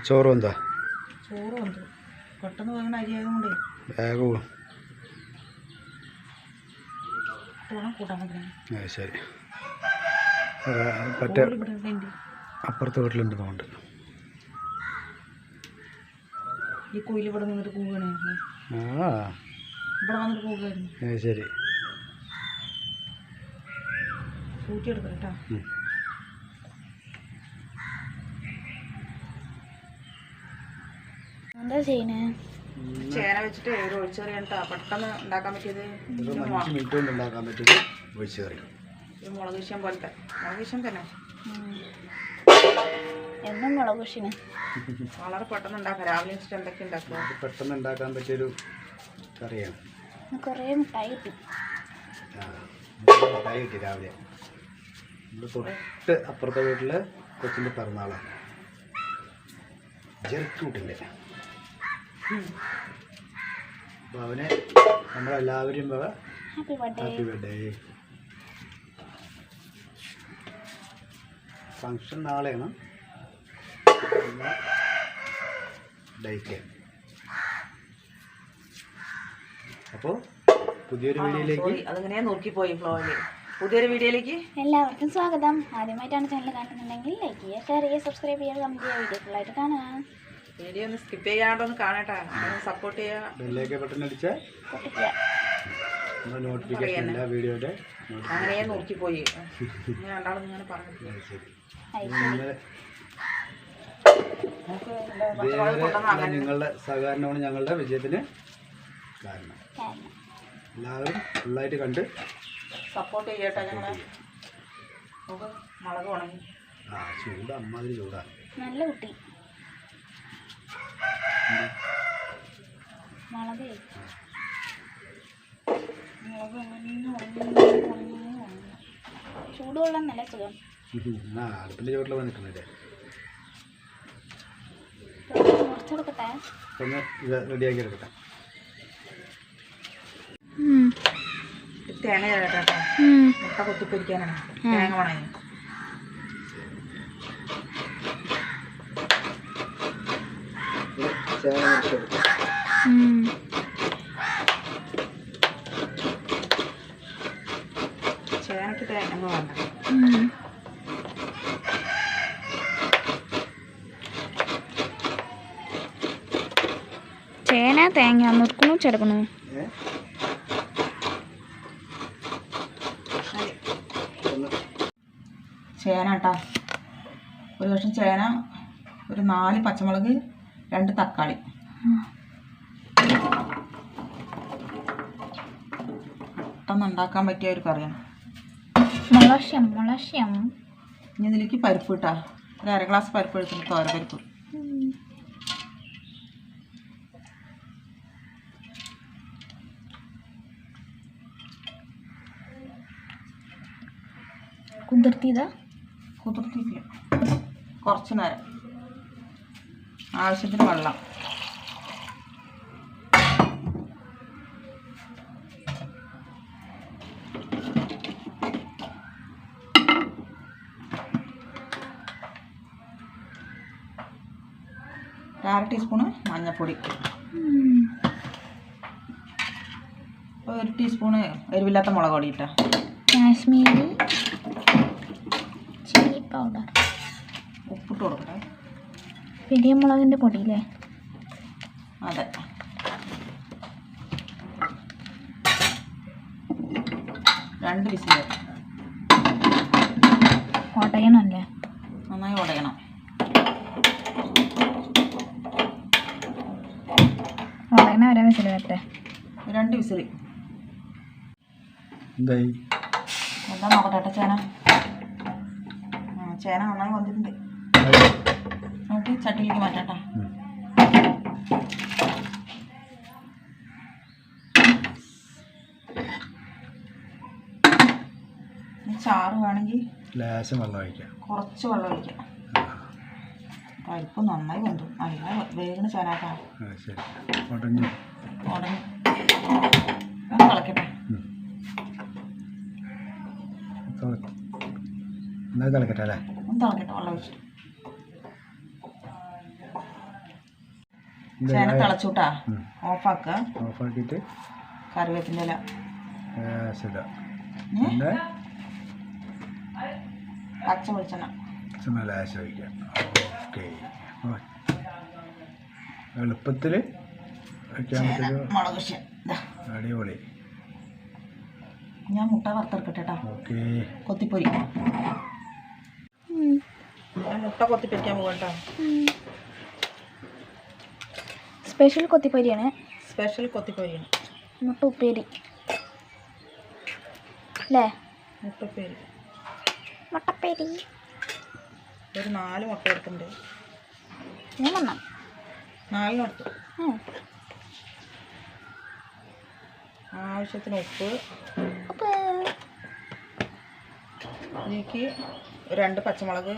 ചോറും എന്താ ചോറ് വന്നു പെട്ടെന്ന് വേഗം അരി ആയതുകൊണ്ടേ. വേഗവും വേണം കൂട്ടാൻ അത് ശരി. പറ്റ അപ്പുറത്തെ വീട്ടിലുണ്ട് ഈ കുയിൽ ഇവിടെ നിന്നിട്ട് ആ. ഇവിടെ വന്നിട്ട് പോവുകയായിരുന്നു. അത് ശരി. കേട്ടോ? എന്താ ചെയ്യണേ? ചേന വെച്ചിട്ട് ഒരു ഒഴിച്ചറിയാണ് പെട്ടെന്ന് ഉണ്ടാക്കാൻ പറ്റിയത് മിനിറ്റ് കൊണ്ട് ഉണ്ടാക്കാൻ പറ്റിയത് ഒഴിച്ചെറി മുളക് വിഷയം പോലത്തെ. മുളക് വിഷയം തന്നെ. എന്നും മുളക് വിഷയം വളരെ പെട്ടെന്ന് ഉണ്ടാക്കാം. രാവിലെ വെച്ചിട്ട് എന്തൊക്കെ ഉണ്ടാക്കുക? പെട്ടെന്ന് ഉണ്ടാക്കാൻ പറ്റിയൊരു കറിയാണ്. കുറേ മിഠായി കിട്ടി. മിഠായി കിട്ടി രാവിലെ. നമ്മുടെ തൊട്ട് അപ്പുറത്തെ വീട്ടിൽ കൊച്ചിന്റെ പിറന്നാളാണ്. ജെർക്ക് കൂട്ടിന്റെ അപ്പോൾ അവന് നമ്മളെല്ലാവരും ഹാപ്പി ബർത്ത്ഡേ ഫങ്ഷൻ നാളെയാണ്. ഡേറ്റ് അപ്പോൾ പുതിയൊരു വീഡിയോയിലേക്ക് അതിങ്ങനെ നോക്കിപ്പോയി ഫ്ലോയിൽ പുതിയൊരു വീഡിയോയിലേക്ക്. എല്ലാവർക്കും സ്വാഗതം. ആദ്യമായിട്ടാണ് ചാനൽ കാണുന്നുണ്ടെങ്കിൽ ലൈക്ക് ചെയ്യുക ഷെയർ ചെയ്യുക സബ്സ്ക്രൈബ് ചെയ്യുക. കമന്റ് ചെയ്യുക വീഡിയോ ഫുള്ളായിട്ട് കാണാം. വീഡിയോ ഒന്ന് സ്കിപ്പ് ചെയ്യാണ്ടൊന്ന് കാണട്ടെ സപ്പോർട്ട് ചെയ്യുക ബെല്ലേക്ക് ബട്ടൺ അടിച്ചാൽ നോട്ടിഫിക്കേഷൻ ഇല്ല വീഡിയോയുടെ. അങ്ങനെ നോക്കിപ്പോയി. ഇങ്ങനെ രണ്ടാളും ഇങ്ങനെ പറഞ്ഞു നിങ്ങളുടെ സഹകരണമാണ് ഞങ്ങളുടെ വിജയത്തിന് കാരണം. എല്ലാവരും ഫുള്ളായിട്ട് കണ്ട് സപ്പോർട്ട് ചെയ്യട്ടെ ഞങ്ങളെ. മുളക് ഉണങ്ങി. ആ ചൂട് അമ്മാതിരി ചൂടാണ് നല്ല കുട്ടി. മുളക്. മുളക് ഉണങ്ങി ഉണങ്ങി ഉണങ്ങി ഉണങ്ങി. ചൂടുവെള്ളം നല്ല സുഖം. ആ അടുപ്പിന്റെ ചുവട്ടിൽ വന്നിട്ടുണ്ടല്ലേ? മുറിച്ചെടുക്കട്ടെ. അപ്പം ഒന്ന് ഇത് റെഡിയാക്കി എടുക്കട്ടെ തേങ്ങ ചേട്ടാ മുട്ട കൊത്തിപ്പൊരിക്കാനാണ്. തേങ്ങ ഉണങ്ങി. ചേന മുറിച്ചെടുക്കാം ചേനക്ക് തേങ്ങ വേണ്ട ചേന തേങ്ങ നുറുക്കണു ചെറുക്കണു ചേന കേട്ടാ ഒരു കഷ്ണം ചേന ഒരു നാല് പച്ചമുളക് രണ്ട് തക്കാളി. പെട്ടെന്ന് ഉണ്ടാക്കാൻ പറ്റിയ ഒരു കറിയാണ് മുളശ്യം മുളശ്യം ഇനി ഇതിലേക്ക് പരിപ്പ് ഇട്ടാ. ഒരു അര ഗ്ലാസ് പരിപ്പ് എടുത്തിട്ട് തോര പരിപ്പ് കുതിർത്തിയതാ? കുതിർത്തിയില്ല കുറച്ച് നേരം. ആവശ്യത്തിന് വെള്ളം. അര ടീസ്പൂണ് മഞ്ഞൾപ്പൊടി ഒരു ടീസ്പൂണ് എരിവില്ലാത്ത മുളക് പൊടി ഇട്ടാ. Kashmiri chilli powder. ഉപ്പിട്ട് കൊടുക്കട്ടെ. വലിയ മുളകിന്റെ പൊടിയില്ലേ? അതെ. രണ്ട് വിസിൽ കോട്ടയണല്ലേ നന്നായി ഉടയണം ഉടയണ വരെ വിസിൽ വരട്ടെ. രണ്ട് വിസിൽ എന്താ നോക്കട്ടെ ചേന? ചേന നന്നായി വന്നിട്ടുണ്ട്. നമുക്ക് ചട്ടിയിലേക്ക് മാറ്റാട്ടോ. ചാറ് വേണമെങ്കിൽ ലേശം വെള്ളം ഒഴിക്കാം. കുറച്ച് വെള്ളം ഒഴിക്കാം. പരിപ്പ് നന്നായി കൊണ്ടു നല്ല വേഗം ചാനാക്കാം ഉടഞ്ഞു. തിളക്കട്ടെ. അല്ലേ? തിളക്കട്ടെ വെള്ളം ഒഴിച്ചിട്ട്. ചേന തിളച്ചൂട്ടാ. ഓഫാക്കുക ഓഫാക്കിയിട്ട് കറിവേപ്പിന്റെ ഇല. പിന്നെ? പച്ച വെളിച്ചെണ്ണ. ലാശം ഒഴിക്കാം. ഓക്കെ. എളുപ്പത്തിൽ വയ്ക്കാൻ പറ്റിയൊരു ദാ, അടിപൊളി. ഞാൻ മുട്ട വറുത്തെടുക്കട്ടെ കേട്ടോ ഓക്കെ. കൊത്തിപ്പൊരി. ഞാൻ മുട്ട കൊത്തിപ്പൊരിക്കാൻ പോകട്ടോ കേട്ടോ സ്പെഷ്യൽ കൊത്തിപ്പൊരിയാണ്. സ്പെഷ്യൽ കൊത്തിപ്പൊരിയാണ്. മുട്ട ഉപ്പേരി അല്ലേ? മുട്ടപ്പേരി. മുട്ടപ്പേരി. ഒരു നാല് മുട്ട എടുക്കണ്ടേ മൂന്നെണ്ണം നാലിനെടുത്തു. ആവശ്യത്തിന് ഉപ്പ്. ഉപ്പ്. ഇതിലേക്ക് രണ്ട് പച്ചമുളക്.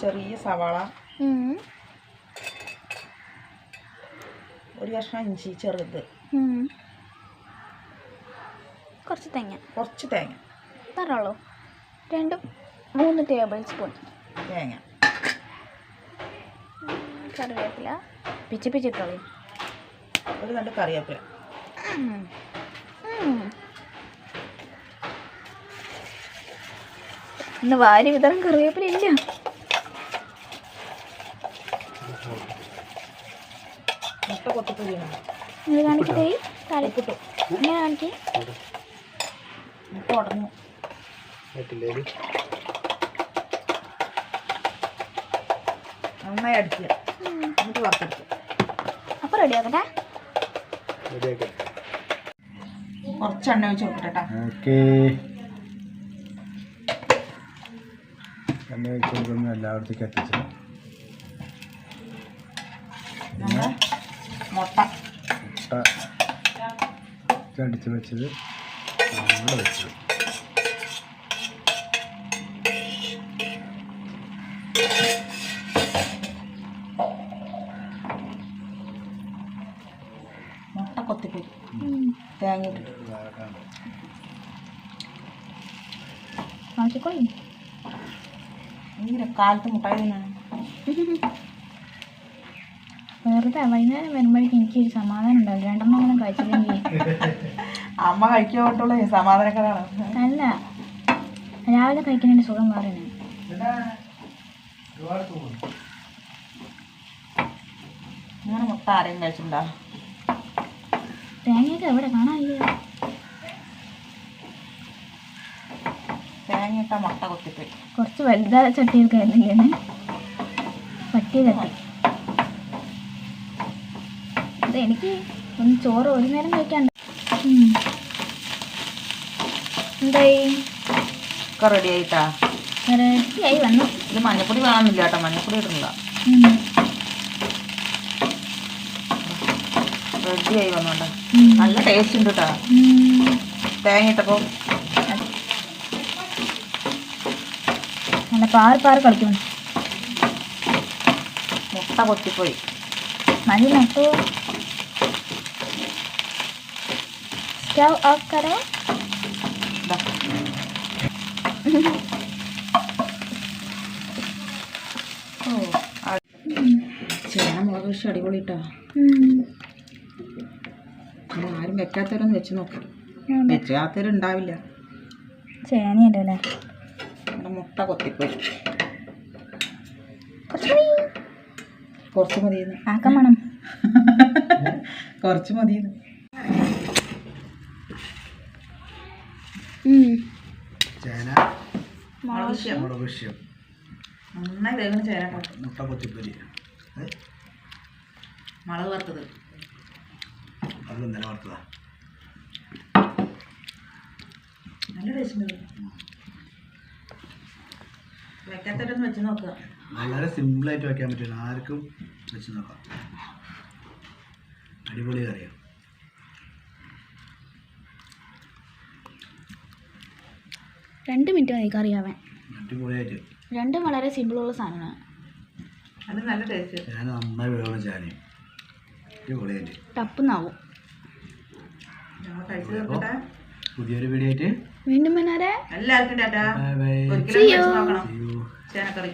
ചെറിയ സവാള. ഒരു കഷ്ണം ഇഞ്ചി ചെറുത്. കുറച്ച് തേങ്ങ. കുറച്ച് തേങ്ങ. തരുള്ളൂ രണ്ട് മൂന്ന് ടേബിൾ സ്പൂൺ. തേങ്ങ. കറിവേപ്പില. പിച്ചി പിച്ചിട്ടോളി. ഒരു രണ്ട് കറിവേപ്പില. ഇന്ന് വാരി വിതരം കറിവേപ്പില ഇല്ല. മുട്ട കൊത്തിപ്പൊരിയാണ് ഇത് കാണിക്കട്ടെ? ഉപ്പിട്ടു ഇങ്ങനെ കാണിക്കേ. മുട്ട ഉടഞ്ഞു. നന്നായി അടിക്കുക. എന്നിട്ട് വറുത്തെടുക്കുക. അപ്പോൾ റെഡിയാക്കട്ടെ കുറച്ച് എണ്ണ ഒഴിച്ച് കൊടുക്കട്ടെ കേട്ടോ. ഓക്കെ. എണ്ണ വെച്ച് കൊടുക്കുന്ന എല്ലായിടത്തേക്കും എത്തിച്ചു. മുട്ട. മുട്ട അടിച്ച് വെച്ചത് നമ്മൾ വെച്ചത്. മുട്ട കൊത്തിപ്പൊരി തേങ്ങ ഇട്ടിട്ട് കാലത്ത് മുട്ടായി തിന്നാണ് വെറുതെ വൈകുന്നേരം വരുമ്പോഴേക്കും എനിക്കൊരു സമാധാനം ഉണ്ടാവില്ല. രണ്ടെണ്ണം ഒന്നും കഴിച്ചില്ലെങ്കിൽ അമ്മ കഴിക്കാൻ പറ്റുള്ളൂ സമാധാനക്കാരാണ്. അല്ല രാവിലെ കഴിക്കുന്നതിന്റെ സുഖം മാറിയാണ് അങ്ങനെ മുട്ട ആരെയും കഴിച്ചിട്ടുണ്ടോ? തേങ്ങയൊക്കെ എവിടെ കാണാനില്ല. തേങ്ങയിട്ട മുട്ട കൊത്തിപ്പൊരി കുറച്ച് വലുതാ ചട്ടിയൊക്കെ ആയിരുന്നില്ലേ? പറ്റിയ ചട്ടി ഇത് എനിക്ക് ഒന്ന് ചോറ് ഒരു നേരം കഴിക്കാണ്ട്. എന്തായി? റെഡി ആയിട്ടാ? റെഡിയായി വന്നു. ഇത് മഞ്ഞപ്പൊടി വേണമെന്നില്ല കേട്ടോ മഞ്ഞപ്പൊടി ഇടുന്നില്ല റെഡിയായി വന്നോണ്ട നല്ല ടേസ്റ്റ് ഉണ്ട് കേട്ടോ. തേങ്ങ ഇട്ടപ്പോ. നല്ല പാറ് പാറ് കളിക്കുന്നു. മുട്ട പൊത്തിപ്പോയി മതി നട്ടു. സ്റ്റവ് ഓഫ് करो ചേന മുളക് കൃഷി അടിപൊളി കേട്ടോ ആരും വെക്കാത്തവരൊന്ന് വെച്ച് നോക്കാം. വെച്ചാത്തവരുണ്ടാവില്ല. ചേനയല്ലേ മുട്ട കൊത്തിപ്പോയി. കുറച്ച് മതി. കുറച്ച് മതിയെന്ന്. ആക്കാൻ വേണം. കുറച്ച് മതിയെന്ന്. ചേന. മുളക് കൃഷി മുളക് വിഷയം നന്നായി വേഗം ചേന കേട്ടോ മുട്ട കൊത്തിപ്പൊരി ഏ? മുളക് വറുത്തത്. അത് ഇന്നലെ വറുത്തതാ. നല്ല ടേസ്റ്റ് ഉണ്ട്. വെക്കാത്തവരൊന്ന് വെച്ച് നോക്കുക വളരെ സിമ്പിളായിട്ട് വെക്കാൻ പറ്റില്ല. ആർക്കും വെച്ച് നോക്കാം. അടിപൊളി കറിയാണ് രണ്ട് മിനിറ്റ് മതി കറി ആവാൻ രണ്ടും വളരെ സിമ്പിളുള്ള സാധനമാണ്. ടപ്പുന്നാവും പുതിയൊരു വീഡിയോ ആയിട്ട് വീണ്ടും എല്ലാവർക്കും. ചേനക്കറി.